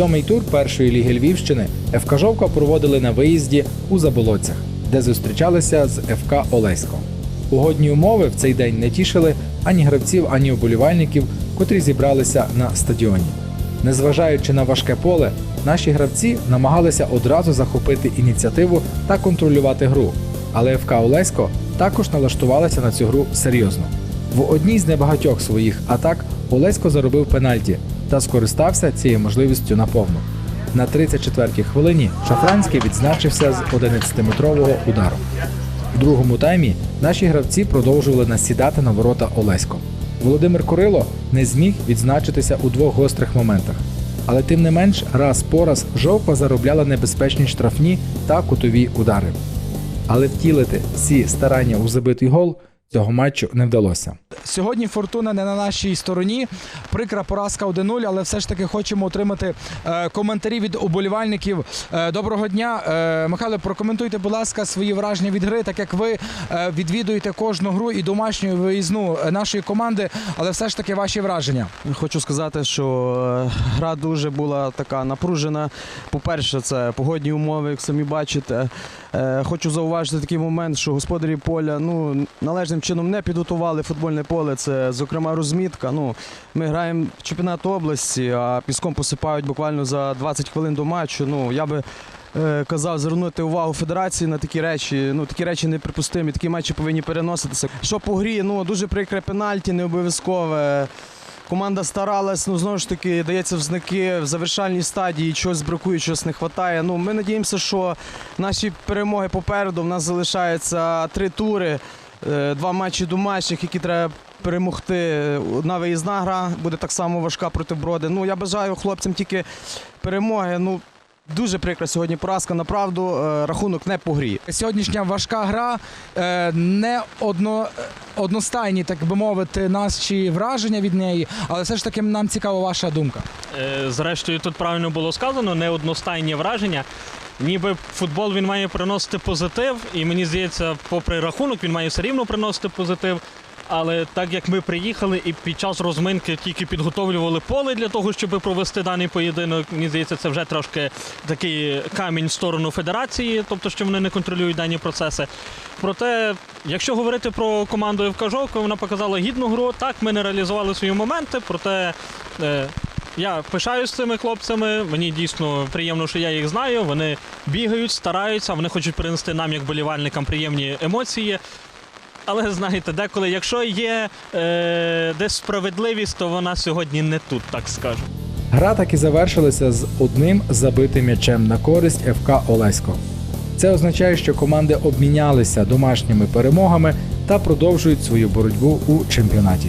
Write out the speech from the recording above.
Сьомий тур першої ліги Львівщини ФК Жовка проводили на виїзді у Заболоцях, де зустрічалися з ФК Олесько. Погодні умови в цей день не тішили ані гравців, ані оболівальників, котрі зібралися на стадіоні. Незважаючи на важке поле, наші гравці намагалися одразу захопити ініціативу та контролювати гру. Але ФК Олесько також налаштувалася на цю гру серйозно. В одній з небагатьох своїх атак Олесько заробив пенальті та скористався цією можливістю наповну. На 34-й хвилині Шафранський відзначився з 11-метрового удару. В другому таймі наші гравці продовжували насідати на ворота Олесько. Володимир Курило не зміг відзначитися у двох гострих моментах. Але тим не менш, раз по раз жовка заробляла небезпечні штрафні та кутові удари. Але втілити всі старання у забитий гол цього матчу не вдалося. Сьогодні фортуна не на нашій стороні. Прикра поразка 1-0, але все ж таки хочемо отримати е, коментарі від уболівальників. Е, доброго дня. Е, Михайло, прокоментуйте, будь ласка, свої враження від гри, так як ви відвідуєте кожну гру і домашню виїзну нашої команди, але все ж таки ваші враження. Хочу сказати, що гра дуже була така напружена. По-перше, це погодні умови, як самі бачите. Хочу зауважити такий момент, що господарі поля ну, належним чином не підготували футбольне поле. Це, зокрема, розмітка. Ну, ми граємо в чемпіонат області, а піском посипають буквально за 20 хвилин до матчу. Ну, я би е, казав звернути увагу федерації на такі речі. Ну, такі речі неприпустимі, такі матчі повинні переноситися. Що по грі, ну дуже прикре пенальті, не обов'язкове. Команда старалась, ну знову ж таки дається в знаки в завершальній стадії, чогось бракує, чогось не вистачає. Ну, ми надіємося, що наші перемоги попереду. У нас залишається три тури, два матчі домашніх, які треба перемогти. Одна виїзна гра буде так само важка проти броди. Ну, я бажаю хлопцям тільки перемоги. Ну, дуже прикра сьогодні поразка. Направду, е, рахунок не по грі. Сьогоднішня важка гра, е, не одно, е, одностайні, так би мовити, наші враження від неї, але все ж таки нам цікава ваша думка. Е, Зрештою, тут правильно було сказано, не одностайні враження. Ніби футбол він має приносити позитив, і мені здається, попри рахунок, він має все рівно приносити позитив. Але так як ми приїхали і під час розминки тільки підготовлювали поле для того, щоб провести даний поєдинок, мені здається, це вже трошки такий камінь в сторону федерації, тобто що вони не контролюють дані процеси. Проте, якщо говорити про команду ФК Жовка, вона показала гідну гру. Так, ми не реалізували свої моменти, проте. Я пишаюсь цими хлопцями. Мені дійсно приємно, що я їх знаю. Вони бігають, стараються, вони хочуть принести нам, як болівальникам, приємні емоції. Але знаєте, деколи, якщо є е, десь справедливість, то вона сьогодні не тут, так скажу. Гра так і завершилася з одним забитим м'ячем на користь ФК Олесько. Це означає, що команди обмінялися домашніми перемогами та продовжують свою боротьбу у чемпіонаті.